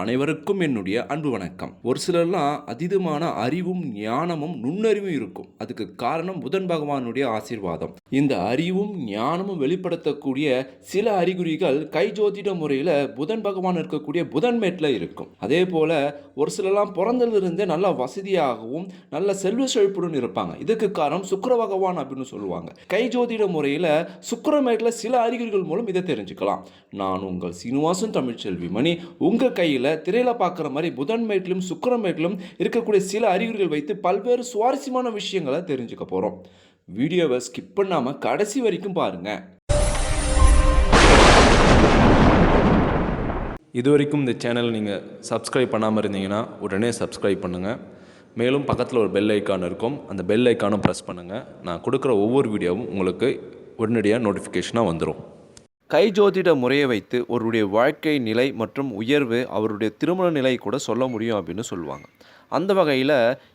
அனைவருக்கும் என்னுடைய அன்பு வணக்கம். ஒரு சிலர்லாம் அதீதமான அறிவும் ஞானமும் நுண்ணறிவும் இருக்கும். அதுக்கு காரணம் புதன் பகவானுடைய ஆசீர்வாதம். இந்த அறிவும் ஞானமும் வெளிப்படுத்தக்கூடிய சில அறிகுறிகள் கை ஜோதிட முறையில் புதன் பகவான் இருக்கக்கூடிய புதன் மேட்டில் இருக்கும். அதே போல ஒரு சிலர்லாம் பிறந்ததிலிருந்தே நல்லா வசதியாகவும் நல்ல செல்வ செழிப்புடன் இருப்பாங்க. இதுக்கு காரணம் சுக்கர பகவான் அப்படின்னு சொல்லுவாங்க. கை ஜோதிட முறையில் சுக்கரமேட்டில் சில அறிகுறிகள் மூலம் இதை தெரிஞ்சுக்கலாம். நான் உங்கள் சீனிவாசன் தமிழ்ச்செல்வி மணி உங்கள் கையில் திரையில் பார்க்குற மாதிரி புதன் மேட்டிலும் சுக்கரன் மேட்டிலும் இருக்கக்கூடிய சில அறிகுறிகள் வைத்து பல்வேறு சுவாரஸ்யமான விஷயங்களை தெரிஞ்சுக்க போகிறோம் வீடியோவை ஸ்கிப் பண்ணாமல் கடைசி வரைக்கும் பாருங்கள் இது வரைக்கும் இந்த சேனல் நீங்கள் சப்ஸ்கிரைப் பண்ணாமல் இருந்தீங்கன்னா உடனே சப்ஸ்கிரைப் பண்ணுங்கள் மேலும் பக்கத்தில் ஒரு பெல் ஐக்கான் இருக்கும். அந்த பெல் ஐக்கானும் ப்ரெஸ் பண்ணுங்கள் நான் கொடுக்குற ஒவ்வொரு வீடியோவும் உங்களுக்கு உடனடியாக நோட்டிஃபிகேஷனாக வந்துடும் கை ஜோதிட முறையை வைத்து அவருடைய வாழ்க்கை நிலை மற்றும் உயர்வு அவருடைய திருமண நிலை கூட சொல்ல முடியும் அப்படின்னு சொல்லுவாங்க. அந்த வகையில்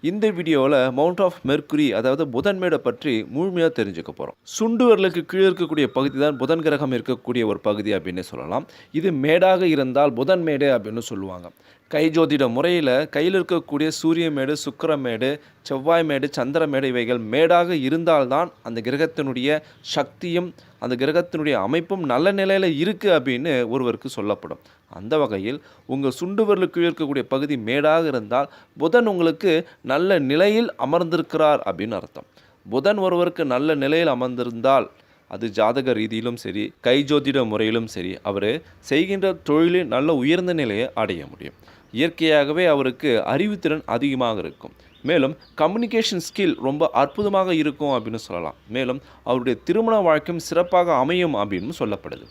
இந்த வீடியோவில் மவுண்ட் ஆஃப் மெர்க்குரி அதாவது புதன் மேடை பற்றி முழுமையாக தெரிஞ்சுக்க போகிறோம் சுண்டு விரலுக்கு கீழே இருக்கக்கூடிய பகுதி தான் புதன் கிரகம் இருக்கக்கூடிய ஒரு பகுதி அப்படின்னு சொல்லலாம். இது மேடாக இருந்தால் புதன் மேடை அப்படின்னு சொல்லுவாங்க. கை ஜோதிட முறையில் கையில் இருக்கக்கூடிய சூரிய மேடு சுக்கிரமேடு செவ்வாய் மேடு சந்திர மேடு இவைகள் மேடாக இருந்தால்தான் அந்த கிரகத்தினுடைய சக்தியும் அந்த கிரகத்தினுடைய அமைப்பும் நல்ல நிலையில் இருக்குது அப்படின்னு ஒருவருக்கு சொல்லப்படும். அந்த வகையில் உங்கள் சுண்டு விரலுக்கு இருக்கக்கூடிய பகுதி மேடாக இருந்தால் புதன் உங்களுக்கு நல்ல நிலையில் அமர்ந்திருக்கிறார் அப்படின்னு அர்த்தம். புதன் ஒருவருக்கு நல்ல நிலையில் அமர்ந்திருந்தால் அது ஜாதக ரீதியிலும் சரி கை ஜோதிட முறையிலும் சரி அவர் செய்கின்ற தொழிலில் நல்ல உயர்ந்த நிலையை அடைய முடியும். இயற்கையாகவே அவருக்கு அறிவுத்திறன் அதிகமாக இருக்கும். மேலும் கம்யூனிகேஷன் ஸ்கில் ரொம்ப அற்புதமாக இருக்கும் அப்படின்னு சொல்லலாம். மேலும் அவருடைய திருமண வாழ்க்கையும் சிறப்பாக அமையும் அப்படின்னு சொல்லப்படுது.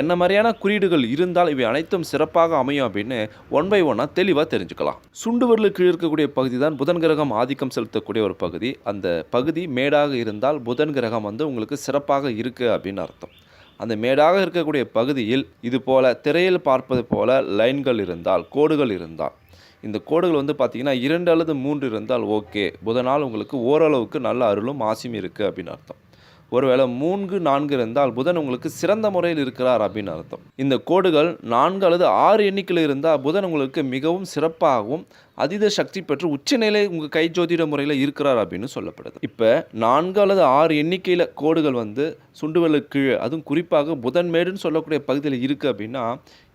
என்ன மாதிரியான குறியீடுகள் இருந்தால் இவை அனைத்தும் சிறப்பாக அமையும் அப்படின்னு ஒன் பை ஒன்னாக தெளிவாக தெரிஞ்சுக்கலாம். சுண்டு விரலுக்கு கீழ் இருக்கக்கூடிய பகுதி தான் புதன் கிரகம் ஆதிக்கம் செலுத்தக்கூடிய ஒரு பகுதி. அந்த பகுதி மேடாக இருந்தால் புதன் கிரகம் வந்து உங்களுக்கு சிறப்பாக இருக்குது அப்படின்னு அர்த்தம். அந்த மேடாக இருக்கக்கூடிய பகுதியில் இது போல் திரையில் பார்ப்பது போல லைன்கள் இருந்தால் கோடுகள் இருந்தால். இந்த கோடுகள் வந்து பார்த்தீங்கன்னா இரண்டு அல்லது மூன்று இருந்தால் ஓகே. புதனால் உங்களுக்கு ஓரளவுக்கு நல்ல அருளும் ஆசியும் இருக்குது அப்படின்னு அர்த்தம். ஒருவேளை மூன்று நான்கு இருந்தால் புதன் உங்களுக்கு சிறந்த முறையில் இருக்கிறார் அப்படின்னு அர்த்தம். இந்த கோடுகள் நான்கு அல்லது ஆறு எண்ணிக்கையில் இருந்தால் புதன் உங்களுக்கு மிகவும் சிறப்பாகவும் அதீத சக்தி பெற்று உச்சநிலை உங்கள் கை ஜோதிட முறையில் இருக்கிறார் அப்படின்னு சொல்லப்படுது. இப்போ நான்கு அல்லது ஆறு எண்ணிக்கையில் கோடுகள் வந்து சுண்டுவலுக்கு கீழே அதுவும் குறிப்பாக புதன் மேடுன்னு சொல்லக்கூடிய பகுதியில் இருக்குது அப்படின்னா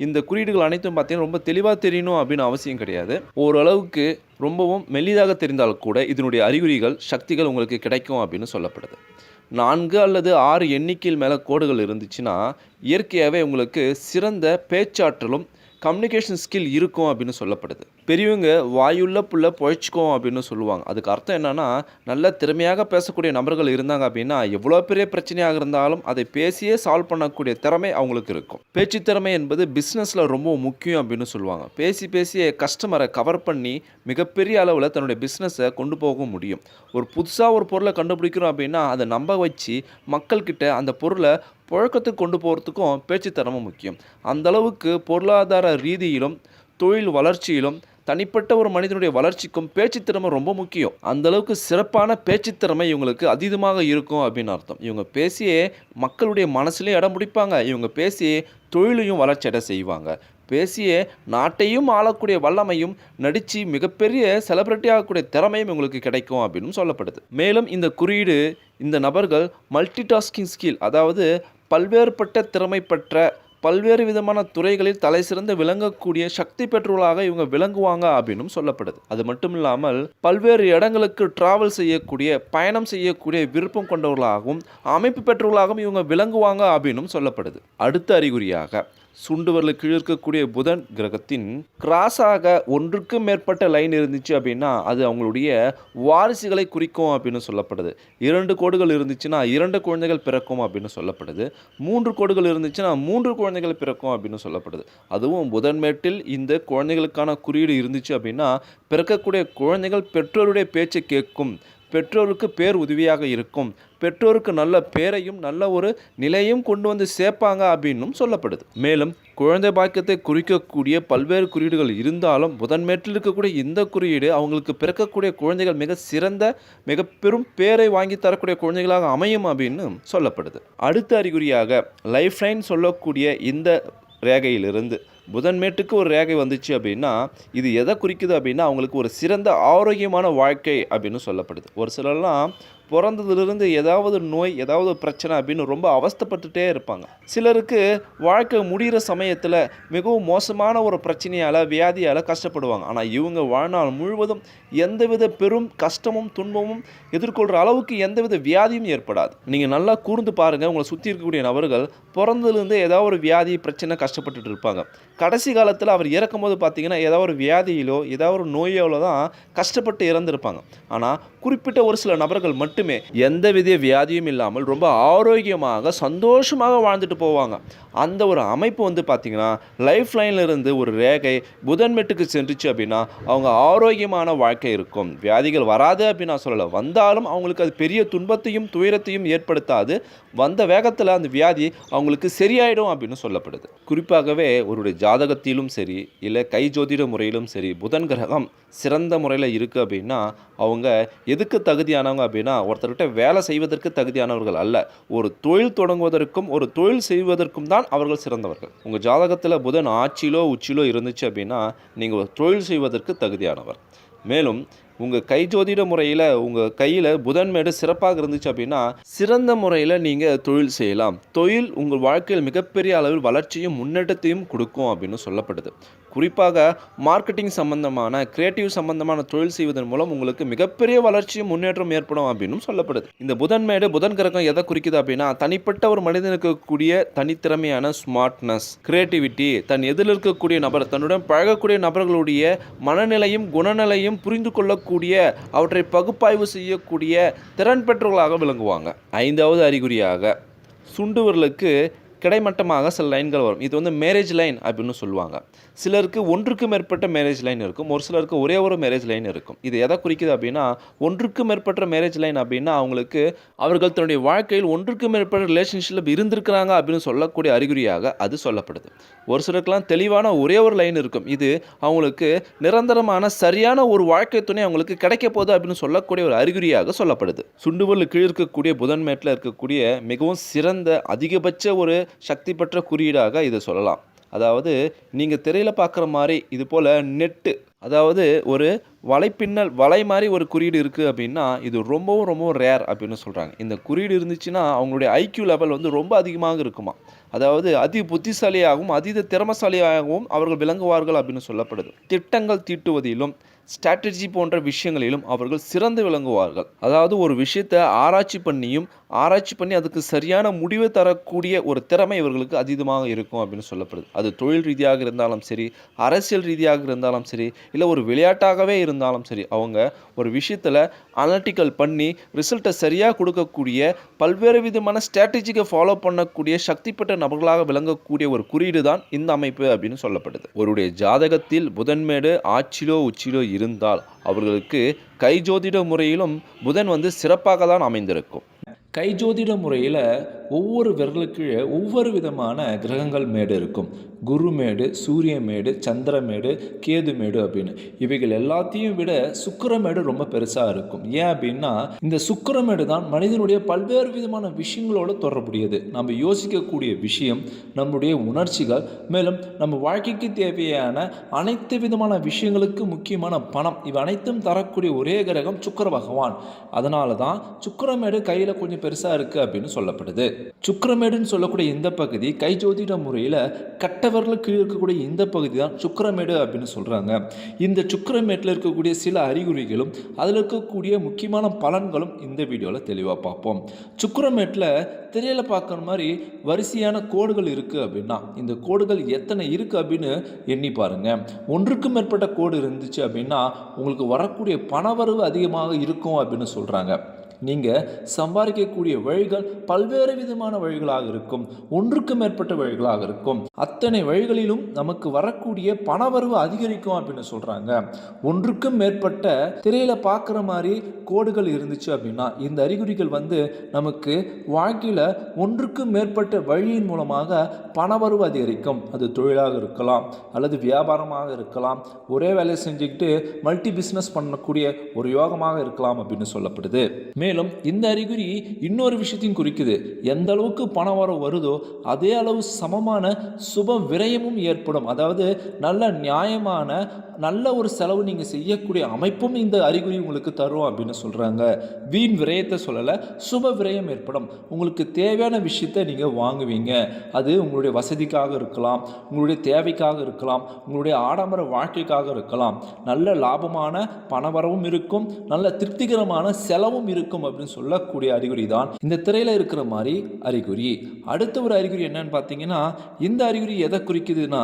இந்த குறியீடுகள் அனைத்தும் பார்த்தீங்கன்னா ரொம்ப தெளிவாக தெரியணும் அப்படின்னு அவசியம் கிடையாது. ஓரளவுக்கு ரொம்பவும் மெல்லிதாக தெரிந்தால் கூட இதனுடைய அறிகுறிகள் சக்திகள் உங்களுக்கு கிடைக்கும் அப்படின்னு சொல்லப்படுது. நான்கு அல்லது ஆறு எண்ணிக்கையில் மேலே கோடுகள் இருந்துச்சுன்னா இயற்கையாகவே உங்களுக்கு சிறந்த பேச்சாற்றலும் கம்யூனிகேஷன் ஸ்கில் இருக்கும் அப்படின்னு சொல்லப்படுது. பெரியவங்க வாயுள்ள புள்ள பொழைச்சிக்கும் அப்படின்னு சொல்லுவாங்க. அதுக்கு அர்த்தம் என்னன்னா நல்ல திறமையாக பேசக்கூடிய நபர்கள் இருந்தாங்க அப்படின்னா எவ்வளோ பெரிய பிரச்சனையாக இருந்தாலும் அதை பேசியே சால்வ் பண்ணக்கூடிய திறமை அவங்களுக்கு இருக்கும். பேச்சு திறமை என்பது பிஸ்னஸில் ரொம்ப முக்கியம் அப்படின்னு சொல்லுவாங்க. பேசி பேசிய கஸ்டமரை கவர் பண்ணி மிகப்பெரிய அளவில் தன்னுடைய பிஸ்னஸை கொண்டு போக முடியும். ஒரு புதுசாக ஒரு பொருளை கண்டுபிடிக்கிறோம் அப்படின்னா அதை நம்ப வச்சு மக்கள்கிட்ட அந்த பொருளை புழக்கத்துக்கு கொண்டு போகிறதுக்கும் பேச்சு திறமை முக்கியம். அந்தளவுக்கு பொருளாதார ரீதியிலும் தொழில் வளர்ச்சியிலும் தனிப்பட்ட ஒரு மனிதனுடைய வளர்ச்சிக்கும் பேச்சு திறமை ரொம்ப முக்கியம். அந்த அளவுக்கு சிறப்பான பேச்சு திறமை இவங்களுக்கு அதீதமாக இருக்கும் அப்படின்னு அர்த்தம். இவங்க பேசியே மக்களுடைய மனசுலேயும் இடம் பிடிப்பாங்க. இவங்க பேசி தொழிலையும் வளர்ச்சியடை செய்வாங்க. பேசிய நாட்டையும் ஆளக்கூடிய வல்லமையும் நடித்து மிகப்பெரிய செலிபிரிட்டி ஆகக்கூடிய திறமையும் இவங்களுக்கு கிடைக்கும் அப்படின்னு சொல்லப்படுது. மேலும் இந்த குறியீடு இந்த நபர்கள் மல்டி டாஸ்கிங் ஸ்கில் அதாவது பல்வேறுபட்ட திறமை பெற்ற பல்வேறு விதமான துறைகளில் தலை சிறந்து விளங்கக்கூடிய சக்தி பெற்றவர்களாக இவங்க விளங்குவாங்க அப்படின்னும் சொல்லப்படுது. அது மட்டும் இல்லாமல் பல்வேறு இடங்களுக்கு டிராவல் செய்யக்கூடிய பயணம் செய்யக்கூடிய விருப்பம் கொண்டவர்களாகவும் அமைப்பு பெற்றவர்களாகவும் இவங்க விளங்குவாங்க அப்படின்னும் சொல்லப்படுது. அடுத்த அறிகுறியாக சுண்டுவரில் கீழ் இருக்கக்கூடிய புதன் கிரகத்தின் கிராஸாக ஒன்றுக்கு மேற்பட்ட லைன் இருந்துச்சு அப்படின்னா அது அவங்களுடைய வாரிசுகளை குறிக்கும் அப்படின்னு சொல்லப்படுது. இரண்டு கோடுகள் இருந்துச்சுன்னா இரண்டு குழந்தைகள் பிறக்கும் அப்படின்னு சொல்லப்படுது. மூன்று கோடுகள் இருந்துச்சுன்னா மூன்று குழந்தைகள் பிறக்கும் அப்படின்னு சொல்லப்படுது. அதுவும் புதன்மேட்டில் இந்த குழந்தைகளுக்கான குறியீடு இருந்துச்சு அப்படின்னா பிறக்கக்கூடிய குழந்தைகள் பெற்றோருடைய பேச்சை கேட்கும். பெற்றோருக்கு பேர் உதவியாக இருக்கும். பெற்றோருக்கு நல்ல பேரையும் நல்ல ஒரு நிலையும் கொண்டு வந்து சேர்ப்பாங்க அப்படின்னும் சொல்லப்படுது. மேலும் குழந்தை பாக்கியத்தை குறிக்கக்கூடிய பல்வேறு குறியீடுகள் இருந்தாலும் முதன்மேட்டில் இருக்கக்கூடிய இந்த குறியீடு அவங்களுக்கு பிறக்கக்கூடிய குழந்தைகள் மிக சிறந்த மிக பெரும் பேரை வாங்கி தரக்கூடிய குழந்தைகளாக அமையும் அப்படின்னு சொல்லப்படுது. அடுத்த அறிகுறியாக லைஃப் லைன் சொல்லக்கூடிய இந்த ரேகையிலிருந்து புதன்மேட்டுக்கு ஒரு ரேகை வந்துச்சு அப்படின்னா இது எதை குறிக்குது அப்படின்னா அவங்களுக்கு ஒரு சிறந்த ஆரோக்கியமான வாழ்க்கை அப்படின்னு சொல்லப்படுது. ஒரு சிலர்லாம் பிறந்ததுலேருந்து ஏதாவது நோய் ஏதாவது பிரச்சனை அப்படின்னு ரொம்ப அவஸ்தைப்பட்டுட்டே இருப்பாங்க. சிலருக்கு வாழ்க்கை முடிகிற சமயத்தில் மிகவும் மோசமான ஒரு பிரச்சனையால் வியாதியால் கஷ்டப்படுவாங்க. ஆனால் இவங்க வாழ்நாள் முழுவதும் எந்தவித பெரும் கஷ்டமும் துன்பமும் எதிர்கொள்கிற அளவுக்கு எந்தவித வியாதியும் ஏற்படாது. நீங்கள் நல்லா கூர்ந்து பாருங்கள் உங்களை சுற்றி இருக்கக்கூடிய நபர்கள் பிறந்ததுலேருந்து ஏதாவது ஒரு வியாதி பிரச்சனை கஷ்டப்பட்டுட்டு இருப்பாங்க. கடைசி காலத்தில் அவர் இறக்கும்போது பார்த்தீங்கன்னா ஏதாவது ஒரு வியாதியிலோ ஏதாவது ஒரு நோயாலோ தான் கஷ்டப்பட்டு இறந்துருப்பாங்க. ஆனால் குறிப்பிட்ட ஒரு சில நபர்கள் மட்டும் மட்டுமே எந்தவித வியாதியும் இல்லாமல் ரொம்ப ஆரோக்கியமாக சந்தோஷமாக வாழ்ந்துட்டு போவாங்க. அந்த ஒரு அமைப்பு வந்து பார்த்திங்கன்னா லைஃப் லைனில் இருந்து ஒரு ரேகை புதன்மெட்டுக்கு சென்றுச்சு அப்படின்னா அவங்க ஆரோக்கியமான வாழ்க்கை இருக்கும். வியாதிகள் வராது அப்படின்னு நான் சொல்லலை. வந்தாலும் அவங்களுக்கு அது பெரிய துன்பத்தையும் துயரத்தையும் ஏற்படுத்தாது. வந்த வேகத்தில் அந்த வியாதி அவங்களுக்கு சரியாயிடும் அப்படின்னு சொல்லப்படுது. குறிப்பாகவே ஒருடைய ஜாதகத்திலும் சரி இல்லை கை ஜோதிட முறையிலும் சரி புதன் கிரகம் சிறந்த முறையில் இருக்குது அப்படின்னா அவங்க எதுக்கு தகுதியானவங்க அப்படின்னா ஒருத்தர்கிட்ட வேலை செய்வதற்கு தகுதியானவர்கள் அல்ல. ஒரு தொழில் தொடங்குவதற்கும் ஒரு தொழில் செய்வதற்கும் தான் அவர்கள் சிறந்தவர்கள். உங்கள் ஜாதகத்தில் புதன் ஆட்சியிலோ உச்சியிலோ இருந்துச்சு அப்படின்னா நீங்கள் ஒரு தொழில் செய்வதற்கு தகுதியானவர். மேலும் உங்கள் கை ஜோதிட முறையில் உங்கள் கையில் புதன் மேடு சிறப்பாக இருந்துச்சு அப்படின்னா சிறந்த முறையில் நீங்கள் தொழில் செய்யலாம். தொழில் உங்கள் வாழ்க்கையில் மிகப்பெரிய அளவில் வளர்ச்சியும் முன்னேற்றத்தையும் கொடுக்கும் அப்படின்னு சொல்லப்படுது. குறிப்பாக மார்க்கெட்டிங் சம்பந்தமான கிரியேட்டிவ் சம்பந்தமான தொழில் செய்வதன் மூலம் உங்களுக்கு மிகப்பெரிய வளர்ச்சியும் முன்னேற்றம் ஏற்படும் அப்படின்னு சொல்லப்படுது. இந்த புதன் மேடு புதன் கிரகம் எதை குறிக்குது அப்படின்னா தனிப்பட்ட ஒரு மனிதனுக்கு இருக்கக்கூடிய தனித்திறமையான ஸ்மார்ட்னஸ் கிரியேட்டிவிட்டி தன் எதில் இருக்கக்கூடிய நபர் தன்னுடன் பழகக்கூடிய நபர்களுடைய மனநிலையும் குணநிலையும் புரிந்து கொள்ளக்கூடிய அவற்றை பகுப்பாய்வு செய்யக்கூடிய திறன் பெற்றவர்களாக விளங்குவாங்க. ஐந்தாவது அறிகுறியாக சுண்டுவர்களுக்கு கிடைமட்டமாக சில லைன்கள் வரும். இது வந்து மேரேஜ் லைன் அப்படின்னு சொல்லுவாங்க. சிலருக்கு ஒன்றுக்கு மேற்பட்ட மேரேஜ் லைன் இருக்கும். ஒரு சிலருக்கு ஒரே ஒரு மேரேஜ் லைன் இருக்கும். இது எதை குறிக்குது அப்படின்னா ஒன்றுக்கு மேற்பட்ட மேரேஜ் லைன் அப்படின்னா அவங்களுக்கு அவர்கள் தன்னுடைய வாழ்க்கையில் ஒன்றுக்கு மேற்பட்ட ரிலேஷன்ஷிப்பில் இருந்திருக்கிறாங்க அப்படின்னு சொல்லக்கூடிய அறிகுறியாக அது சொல்லப்படுது. ஒரு சிலருக்குலாம் தெளிவான ஒரே ஒரு லைன் இருக்கும். இது அவங்களுக்கு நிரந்தரமான சரியான ஒரு வாழ்க்கை துணை அவங்களுக்கு கிடைக்க போகுது அப்படின்னு சொல்லக்கூடிய ஒரு அறிகுறியாக சொல்லப்படுது. சுண்டுவல் கீழ் இருக்கக்கூடிய புதன்மேட்டில் இருக்கக்கூடிய மிகவும் சிறந்த அதிகபட்ச ஒரு சக்தி பெற்ற குறியீடாக இதை சொல்லலாம். அதாவது நீங்கள் திரையில் பார்க்குற மாதிரி இது போல் நெட்டு அதாவது ஒரு வலைப்பின்னல் வலை மாதிரி ஒரு குறியீடு இருக்குது அப்படின்னா இது ரொம்பவும் ரொம்பவும் ரேர் அப்படின்னு சொல்கிறாங்க இந்த குறியீடு இருந்துச்சுன்னா அவங்களுடைய ஐக்யூ லெவல் வந்து ரொம்ப அதிகமாக இருக்குமா? அதாவது அதி புத்திசாலியாகவும் அதீத திறமசாலியாகவும் அவர்கள் விளங்குவார்கள் அப்படின்னு சொல்லப்படுது. திட்டங்கள் தீட்டுவதிலும் ஸ்ட்ராட்டஜி போன்ற விஷயங்களிலும் அவர்கள் சிறந்து விளங்குவார்கள். அதாவது ஒரு விஷயத்தை ஆராய்ச்சி பண்ணியும் ஆராய்ச்சி பண்ணி அதுக்கு சரியான முடிவை தரக்கூடிய ஒரு திறமை இவர்களுக்கு அதீதமாக இருக்கும் அப்படின்னு சொல்லப்படுது. அது தொழில் ரீதியாக இருந்தாலும் சரி அரசியல் ரீதியாக இருந்தாலும் சரி இல்லை ஒரு விளையாட்டாகவே இருந்தாலும் சரி அவங்க ஒரு விஷயத்தில் அனலிட்டிக்கல் பண்ணி ரிசல்ட்டை சரியாக கொடுக்கக்கூடிய பல்வேறு விதமான ஸ்ட்ராட்டஜிக்கை ஃபாலோ பண்ணக்கூடிய சக்தி பெற்ற நபர்களாக விளங்கக்கூடிய ஒரு குறியீடு தான் இந்த அமைப்பு அப்படின்னு சொல்லப்படுது. ஒருடைய ஜாதகத்தில் புதன்மேடு ஆட்சியிலோ உச்சியிலோ இருந்தால் அவர்களுக்கு கை ஜோதிட முறையிலும் புதன் வந்து சிறப்பாக தான் அமைந்திருக்கும். கைஜோதிட முறையில் ஒவ்வொரு விரலுக்கு ஒவ்வொரு விதமான கிரகங்கள் மேடு இருக்கும். குரு மேடு சூரிய மேடு சந்திர மேடு கேது மேடு அப்படின்னு. இவைகள் எல்லாத்தையும் விட சுக்கிரமேடு ரொம்ப பெருசாக இருக்கும். ஏன் அப்படின்னா இந்த சுக்கிரமேடு தான் மனிதனுடைய பல்வேறு விதமான விஷயங்களோட தொடர்புடையது. நம்ம யோசிக்கக்கூடிய விஷயம் நம்முடைய உணர்ச்சிகள் மேலும் நம்ம வாழ்க்கைக்கு தேவையான அனைத்து விதமான விஷயங்களுக்கு முக்கியமான பணம். இவை அனைத்தும் தரக்கூடிய ஒரே கிரகம் சுக்கர பகவான். அதனால தான் சுக்கிரமேடு கையில் கொஞ்சம் பெருசாக இருக்குது அப்படின்னு சொல்லப்படுது. சுக்கரமேடுன்னு சொல்லக்கூடிய இந்த பகுதி கை ஜோதிட முறையில் கட்டவர்களுக்கு கீழே இருக்கக்கூடிய இந்த பகுதி தான் சுக்கரமேடு அப்படின்னு சொல்கிறாங்க இந்த சுக்கரமேட்டில் இருக்கக்கூடிய சில அறிகுறிகளும் அதில் இருக்கக்கூடிய முக்கியமான பலன்களும் இந்த வீடியோவில் தெளிவாக பார்ப்போம். சுக்கரமேட்டில் திரையில் பார்க்குற மாதிரி வரிசையான கோடுகள் இருக்குது அப்படின்னா இந்த கோடுகள் எத்தனை இருக்குது அப்படின்னு எண்ணி பாருங்கள் ஒன்றுக்கும் மேற்பட்ட கோடு இருந்துச்சு அப்படின்னா உங்களுக்கு வரக்கூடிய பணவரவு அதிகமாக இருக்கும் அப்படின்னு சொல்கிறாங்க நீங்கள் சம்பாதிக்கக்கூடிய வழிகள் பல்வேறு விதமான வழிகளாக இருக்கும். ஒன்றுக்கு மேற்பட்ட வழிகளாக இருக்கும். அத்தனை வழிகளிலும் நமக்கு வரக்கூடிய பணவரவு அதிகரிக்கும் அப்படின்னு சொல்கிறாங்க ஒன்றுக்கும் மேற்பட்ட திரையில் பார்க்குற மாதிரி கோடுகள் இருந்துச்சு அப்படின்னா இந்த அறிகுறிகள் வந்து நமக்கு வாழ்க்கையில் ஒன்றுக்கும் மேற்பட்ட வழியின் மூலமாக பணவரவு அதிகரிக்கும். அது தொழிலாக இருக்கலாம் அல்லது வியாபாரமாக இருக்கலாம். ஒரே வேலையை செஞ்சுக்கிட்டு மல்டி பிஸ்னஸ் பண்ணக்கூடிய ஒரு யோகமாக இருக்கலாம் அப்படின்னு சொல்லப்படுது. மேலும் மேலும் இந்த அறிகுறி இன்னொரு விஷயத்தையும் குறிக்குது. எந்த அளவுக்கு பண வரவு வருதோ அதே அளவு சமமான சுப விரயமும் ஏற்படும். அதாவது நல்ல நியாயமான நல்ல ஒரு செலவு நீங்கள் செய்யக்கூடிய அமைப்பும் இந்த அறிகுறி உங்களுக்கு தரும் அப்படின்னு சொல்கிறாங்க வீண் விரயத்தை சொல்லலை சுப விரயம் ஏற்படும். உங்களுக்கு தேவையான விஷயத்தை நீங்கள் வாங்குவீங்க. அது உங்களுடைய வசதிக்காக இருக்கலாம் உங்களுடைய தேவைக்காக இருக்கலாம் உங்களுடைய ஆடம்பர வாழ்க்கைக்காக இருக்கலாம். நல்ல லாபமான பணவரவும் இருக்கும் நல்ல திருப்திகரமான செலவும் இருக்கும். அப்படின்னு சொல்லக்கூடிய அறிகுறி தான் இந்த திரையில் இருக்கிற மாதிரி அறிகுறி. அடுத்த ஒரு அறிகுறி என்னன்னு பார்த்தீங்கன்னா இந்த அறிகுறி எதை குறிக்குதுன்னா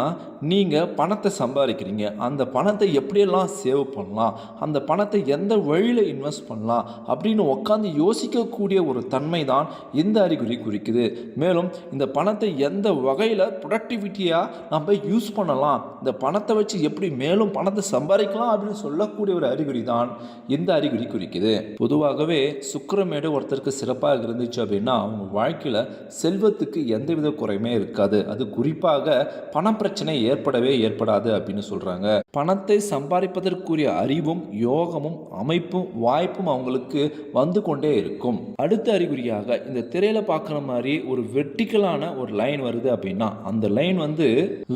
நீங்கள் பணத்தை சம்பாதிக்கிறீங்க. அந்த பணத்தை எப்படியெல்லாம் சேவ் பண்ணலாம்? அந்த பணத்தை எந்த வழியில் இன்வெஸ்ட் பண்ணலாம்? அப்படின்னு உட்காந்து யோசிக்கக்கூடிய ஒரு தன்மை தான் இந்த அறிகுறி குறிக்குது. மேலும் இந்த பணத்தை எந்த வகையில் ப்ரொடக்டிவிட்டியாக நம்ம யூஸ் பண்ணலாம்? இந்த பணத்தை வச்சு எப்படி மேலும் பணத்தை சம்பாதிக்கலாம் அப்படின்னு சொல்லக்கூடிய ஒரு அறிகுறி தான் இந்த அறிகுறி குறிக்குது. பொதுவாகவே சுக்கிரமேடு ஒருத்தருக்கு சிறப்பாக இருந்துச்சு அப்படின்னா அவங்க வாழ்க்கையில் செல்வத்துக்கு எந்தவித குறையுமே இருக்காது. அது குறிப்பாக பணப்பிரச்சனை ஏற்படவே ஏற்படாது அப்படின்னு சொல்கிறாங்க பணத்தை சம்பாதிப்பதற்குரிய அறிவும் யோகமும் அமைப்பும் வாய்ப்பும் அவங்களுக்கு வந்து கொண்டே இருக்கும். அடுத்த அறிகுறியாக இந்த திரையில பார்க்குற மாதிரி ஒரு வெர்டிக்கலான ஒரு லைன் வருது அப்படின்னா அந்த லைன் வந்து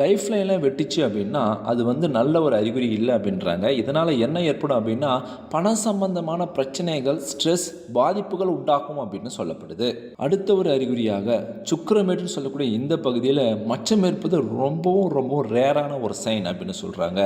லைஃப் லைனில் வெட்டிச்சு அப்படின்னா அது வந்து நல்ல ஒரு அறிகுறி இல்லை அப்படின்றாங்க. இதனால் என்ன ஏற்படும் அப்படின்னா பண சம்பந்தமான பிரச்சனைகள் ஸ்ட்ரெஸ் பாதிப்புகள் உண்டாக்கும் அப்படின்னு சொல்லப்படுது. அடுத்த ஒரு அறிகுறியாக சுக்கரமேட்டுன்னு சொல்லக்கூடிய இந்த பகுதியில் மச்சம் ஏற்பது ரொம்பவும் ரொம்பவும் ரேரான ஒரு சைன் அப்படின்னு சொல்கிறாங்க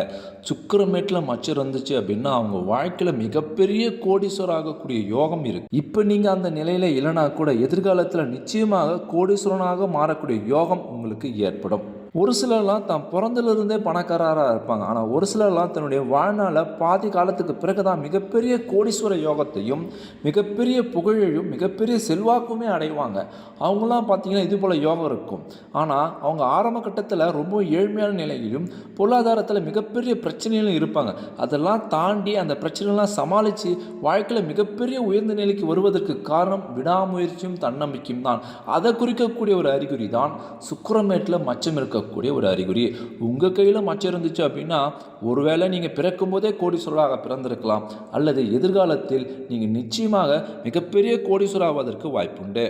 சுக்கரமேட்டில் மச்சம் இருந்துச்சு அப்படின்னா அவங்க வாழ்க்கையில் மிகப்பெரிய கோடீஸ்வரர் ஆகக்கூடிய யோகம் இருக்கு. இப்போ நீங்கள் அந்த நிலையில் இல்லைனா கூட எதிர்காலத்தில் நிச்சயமாக கோடீஸ்வரனாக மாறக்கூடிய யோகம் உங்களுக்கு ஏற்படும். ஒரு சிலர்லாம் தான் பிறந்திலிருந்தே பணக்காரராக இருப்பாங்க. ஆனால் ஒரு சிலர்லாம் தன்னுடைய வாழ்நாளில் பாதி காலத்துக்கு பிறகு தான் மிகப்பெரிய கோடீஸ்வர யோகத்தையும் மிகப்பெரிய புகழையும் மிகப்பெரிய செல்வாக்குமே அடைவாங்க. அவங்களாம் பார்த்தீங்கன்னா இது போல் யோகம் இருக்கும். ஆனால் அவங்க ஆரம்ப கட்டத்தில் ரொம்ப ஏழ்மையான நிலையிலும் பொருளாதாரத்தில் மிகப்பெரிய பிரச்சனையிலும் இருப்பாங்க. அதெல்லாம் தாண்டி அந்த பிரச்சனைலாம் சமாளித்து வாழ்க்கையில் மிகப்பெரிய உயர்ந்த நிலைக்கு வருவதற்கு காரணம் விடாமுயற்சியும் தன்னம்பிக்கையும் தான். அதை குறிக்கக்கூடிய ஒரு அறிகுறி தான் சுக்கரமேட்டில் மச்சம் சொல்லக்கூடிய ஒரு அறிகுறி. உங்கள் கையில் மச்சம் இருந்துச்சு அப்படின்னா ஒருவேளை நீங்கள் பிறக்கும் போதே கோடீஸ்வரராக பிறந்திருக்கலாம். அல்லது எதிர்காலத்தில் நீங்கள் நிச்சயமாக மிகப்பெரிய கோடீஸ்வராவதற்கு வாய்ப்புண்டு.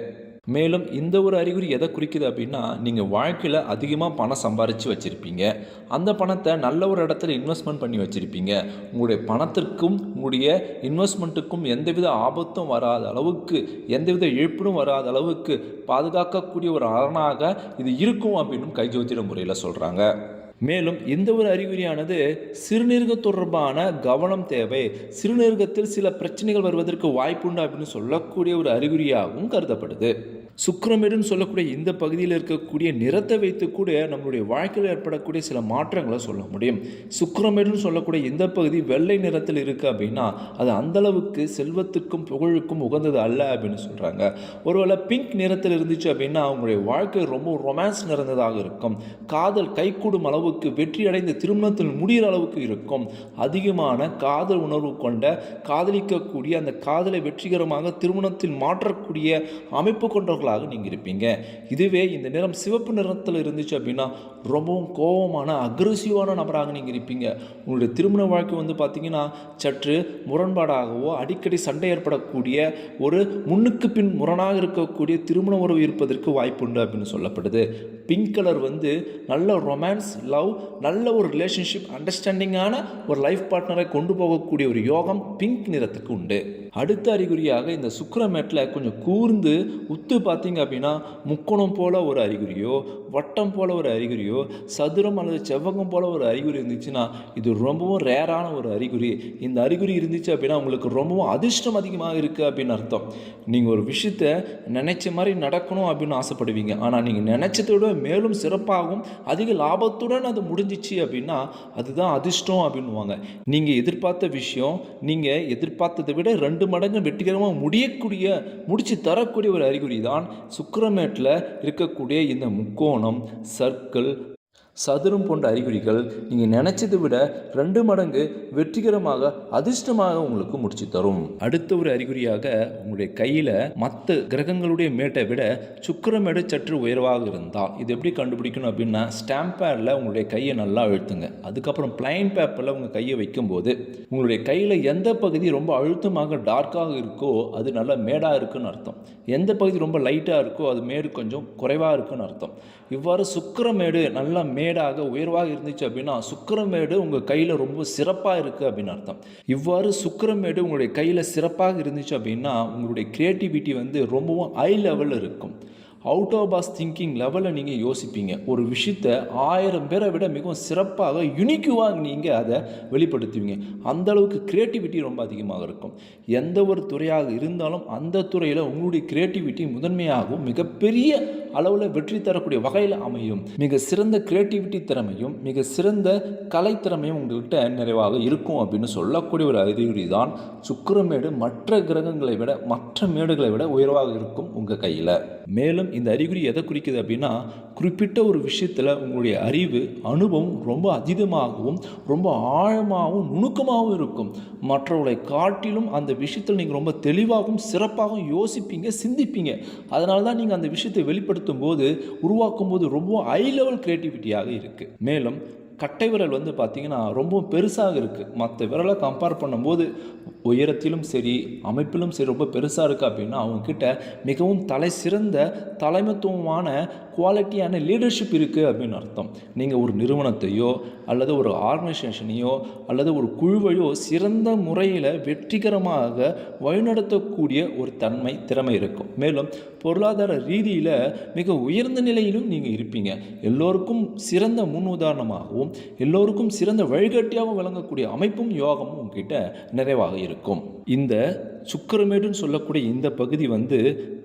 மேலும் இந்த ஒரு அறிகுறி எதை குறிக்குது அப்படின்னா நீங்கள் வாழ்க்கையில் அதிகமாக பணம் சம்பாரித்து வச்சுருப்பீங்க. அந்த பணத்தை நல்ல ஒரு இடத்துல இன்வெஸ்ட்மெண்ட் பண்ணி வச்சுருப்பீங்க. உங்களுடைய பணத்திற்கும் உங்களுடைய இன்வெஸ்ட்மெண்ட்டுக்கும் எந்தவித ஆபத்தும் வராத அளவுக்கு எந்தவித இழப்பும் வராத அளவுக்கு பாதுகாக்கக்கூடிய ஒரு அரணாக இது இருக்கும் அப்படின்னு கைஜோதிட முறையில் சொல்கிறாங்க மேலும் இந்த ஒரு அறிகுறியானது சிறுநீரக தொடர்பான கவனம் தேவை? சிறுநீரகத்தில் சில பிரச்சனைகள் வருவதற்கு வாய்ப்புண்டு அப்படின்னு சொல்லக்கூடிய ஒரு அறிகுறியாகவும் கருதப்படுது. சுக்கிரமேடுன்னு சொல்லக்கூடிய இந்த பகுதியில் இருக்கக்கூடிய நிறத்தை வைத்து கூட நம்மளுடைய வாழ்க்கையில் ஏற்படக்கூடிய சில மாற்றங்களை சொல்ல முடியும். சுக்கிரமேடுன்னு சொல்லக்கூடிய இந்த பகுதி வெள்ளை நிறத்தில் இருக்குது அப்படின்னா அது அந்த அளவுக்கு செல்வத்துக்கும் புகழுக்கும் உகந்தது அல்ல அப்படின்னு சொல்கிறாங்க ஒருவேளை பிங்க் நிறத்தில் இருந்துச்சு அப்படின்னா அவங்களுடைய வாழ்க்கை ரொம்ப ரொமான்ஸ் நிறந்ததாக இருக்கும். காதல் கைகூடும் அளவுக்கு வெற்றி அடைந்த திருமணத்தில் முடிகிற அளவுக்கு இருக்கும். அதிகமான காதல் உணர்வு கொண்ட காதலிக்கக்கூடிய அந்த காதலை வெற்றிகரமாக திருமணத்தில் மாற்றக்கூடிய அமைப்பு கொண்ட கொண்டவர்களாக நீங்கள் இருப்பீங்க. இதுவே இந்த நிறம் சிவப்பு நிறத்தில் இருந்துச்சு அப்படின்னா ரொம்பவும் கோபமான அக்ரெசிவான நபராக நீங்கள் இருப்பீங்க. உங்களுடைய திருமண வாழ்க்கை வந்து பார்த்தீங்கன்னா சற்று முரண்பாடாகவோ அடிக்கடி சண்டை ஏற்படக்கூடிய ஒரு முன்னுக்கு பின் முரணாக இருக்கக்கூடிய திருமண உறவு இருப்பதற்கு வாய்ப்புண்டு அப்படின்னு சொல்லப்படுது. பிங்க் கலர் வந்து நல்ல ரொமான்ஸ் லவ் நல்ல ஒரு ரிலேஷன்ஷிப் அண்டர்ஸ்டாண்டிங்கான ஒரு லைஃப் பார்ட்னரை கொண்டு போகக்கூடிய ஒரு யோகம் பிங்க் நிறத்துக்கு உண்டு. அடுத்த அறிகுறியாக இந்த சுக்கரமேட்டில் கொஞ்சம் கூர்ந்து உத்து பார்த்தீங்க அப்படின்னா முக்கோணம் போல் ஒரு அறிகுறியோ வட்டம் போல் ஒரு அறிகுறியோ சதுரம் அல்லது செவ்வகம் போல் ஒரு அறிகுறி இருந்துச்சுன்னா இது ரொம்பவும் ரேரான ஒரு அறிகுறி. இந்த அறிகுறி இருந்துச்சு அப்படின்னா உங்களுக்கு ரொம்பவும் அதிர்ஷ்டம் அதிகமாக இருக்குது அப்படின்னு அர்த்தம். நீங்கள் ஒரு விஷயத்த நினச்ச மாதிரி நடக்கணும் அப்படின்னு ஆசைப்படுவீங்க. ஆனால் நீங்கள் நினச்சதோட விட மேலும் சிறப்பாகவும் அதிக லாபத்துடன் அது முடிஞ்சிச்சு அப்படின்னா அதுதான் அதிர்ஷ்டம் அப்படின்னுவாங்க. நீங்கள் எதிர்பார்த்த விஷயம் நீங்கள் எதிர்பார்த்ததை விட ரெண்டு மடங்கு வெற்றிகரமாக முடியக்கூடிய முடிச்சு தரக்கூடிய ஒரு அறிகுறி தான் சுக்கரமேட்டில் இருக்கக்கூடிய இந்த முக்கோணம் சர்க்கிள் சதுரம் போன்ற அறிகுறிகள் நீங்கள் நினைச்சதை விட ரெண்டு மடங்கு வெற்றிகரமாக அதிர்ஷ்டமாக உங்களுக்கு முடிச்சு தரும். அடுத்த ஒரு அறிகுறியாக உங்களுடைய கையில் மற்ற கிரகங்களுடைய மேட்டை விட சுக்கிரமேடு சற்று உயர்வாக இருந்தால் இது எப்படி கண்டுபிடிக்கணும் அப்படின்னா ஸ்டாம்ப் பேடில் உங்களுடைய கையை நல்லா அழுத்துங்க. அதுக்கப்புறம் பிளைன் பேப்பரில் உங்கள் கையை வைக்கும்போது உங்களுடைய கையில் எந்த பகுதி ரொம்ப அழுத்தமாக டார்க்காக இருக்கோ அது நல்லா மேடாக இருக்குன்னு அர்த்தம். எந்த பகுதி ரொம்ப லைட்டாக இருக்கோ அது மேடு கொஞ்சம் குறைவாக இருக்குன்னு அர்த்தம். இவ்வாறு சுக்கரமேடு நல்லா மேடாக உயர்வாக இருந்துச்சு அப்படின்னா சுக்கரமேடு உங்கள் கையில் ரொம்ப சிறப்பாக இருக்குது அப்படின்னு அர்த்தம். இவ்வாறு சுக்கரமேடு உங்களுடைய கையில் சிறப்பாக இருந்துச்சு அப்படின்னா உங்களுடைய க்ரியேட்டிவிட்டி வந்து ரொம்பவும் ஹை லெவலில் இருக்கும். அவுட் ஆஃப் பாஸ் திங்கிங் லெவலில் நீங்கள் யோசிப்பீங்க. ஒரு விஷயத்த ஆயிரம் பேரை விட மிகவும் சிறப்பாக யுனிக்குவாக நீங்கள் அதை வெளிப்படுத்துவீங்க. அந்த அளவுக்கு க்ரியேட்டிவிட்டி ரொம்ப அதிகமாக இருக்கும். எந்த ஒரு துறையாக இருந்தாலும் அந்த துறையில் உங்களுடைய க்ரியேட்டிவிட்டி முதன்மையாகவும் மிகப்பெரிய அளவில் வெற்றி தரக்கூடிய வகையில் அமையும். மிக சிறந்த கிரியேட்டிவிட்டி திறமையும் மிக சிறந்த கலைத்திறமையும் உங்கள்கிட்ட நிறைவாக இருக்கும் அப்படின்னு சொல்லக்கூடிய ஒரு அறிகுறி தான் சுக்கிரமேடு. மற்ற கிரகங்களை விட மற்ற மேடுகளை விட உயர்வாக இருக்கும் உங்கள் கையில். மேலும் இந்த அறிகுறி எதை குறிக்குது அப்படின்னா குறிப்பிட்ட ஒரு விஷயத்தில் உங்களுடைய அறிவு அனுபவம் ரொம்ப அதீதமாகவும் ரொம்ப ஆழமாகவும் நுணுக்கமாகவும் இருக்கும். மற்றவர்களை காட்டிலும் அந்த விஷயத்தில் நீங்கள் ரொம்ப தெளிவாகவும் சிறப்பாகவும் யோசிப்பீங்க சிந்திப்பீங்க. அதனால தான் நீங்கள் அந்த விஷயத்தை வெளிப்படுத்தும் போது உருவாக்கும் போது ரொம்ப ஹை லெவல் க்ரியேட்டிவிட்டியாக இருக்குது மேலும் கட்டை விரல் வந்து பார்த்திங்கன்னா ரொம்ப பெருசாக இருக்குது மற்ற விரலை கம்பேர் பண்ணும்போது உயரத்திலும் சரி அமைப்பிலும் சரி ரொம்ப பெருசாக இருக்குது அப்படின்னா அவங்கக்கிட்ட மிகவும் தலை சிறந்த தலைமைத்துவமான குவாலிட்டியான லீடர்ஷிப் இருக்குது அப்படின்னு அர்த்தம். நீங்கள் ஒரு நிறுவனத்தையோ அல்லது ஒரு ஆர்கனைசேஷனையோ அல்லது ஒரு குழுவையோ சிறந்த முறையில் வெற்றிகரமாக வழிநடத்தக்கூடிய ஒரு தன்மை திறமை இருக்கும். மேலும் பொருளாதார ரீதியில் மிக உயர்ந்த நிலையிலும் நீங்கள் இருப்பீங்க. எல்லோருக்கும் சிறந்த முன் உதாரணமாகவும் எல்லோருக்கும் சிறந்த வழிகாட்டியாகவும் விளங்கக்கூடிய அமைப்பும் யோகமும் உங்ககிட்ட நிறைவாக இருக்கும். இந்த சுக்கரமேடுன்னு சொல்லக்கூடிய இந்த பகுதி வந்து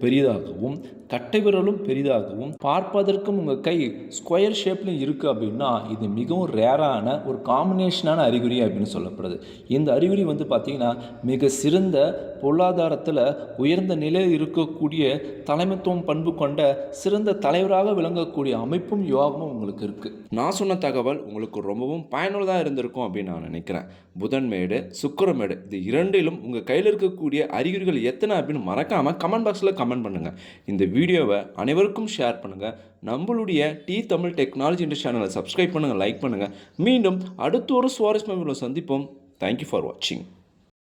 பெரிதாகவும் கட்டை விரலும் பெரிதாகவும் பார்ப்பதற்கும் உங்கள் கை ஸ்கொயர் ஷேப்லையும் இருக்குது அப்படின்னா இது மிகவும் ரேரான ஒரு காம்பினேஷனான அறிகுறி அப்படின்னு சொல்லப்படுது. இந்த அறிகுறி வந்து பார்த்திங்கன்னா மிக சிறந்த பொருளாதாரத்தில் உயர்ந்த நிலையில் இருக்கக்கூடிய தலைமைத்துவம் பண்பு கொண்ட சிறந்த தலைவராக விளங்கக்கூடிய அமைப்பும் யோகமும் உங்களுக்கு இருக்குது நான் சொன்ன தகவல் உங்களுக்கு ரொம்பவும் பயனுள்ளதாக இருந்திருக்கும் அப்படின்னு நான் நினைக்கிறேன். புதன்மேடு சுக்கரமேடு இது இரண்டிலும் உங்கள் கையில் இருக்கக்கூடிய அறிகுறிகள் எத்தனை அப்படின்னு மறக்காமல் கமெண்ட் பாக்ஸில் கமெண்ட் பண்ணுங்கள் இந்த வீடியோவை அனைவருக்கும் ஷேர் பண்ணுங்கள் நம்மளுடைய டி தமிழ் டெக்னாலஜி இண்டஸ்ட் சேனலை சப்ஸ்கிரைப் பண்ணுங்கள் லைக் பண்ணுங்கள் மீண்டும் அடுத்த ஒரு சுவாரஸ்யமான சந்திப்போம். தேங்க்யூ ஃபார் வாட்சிங்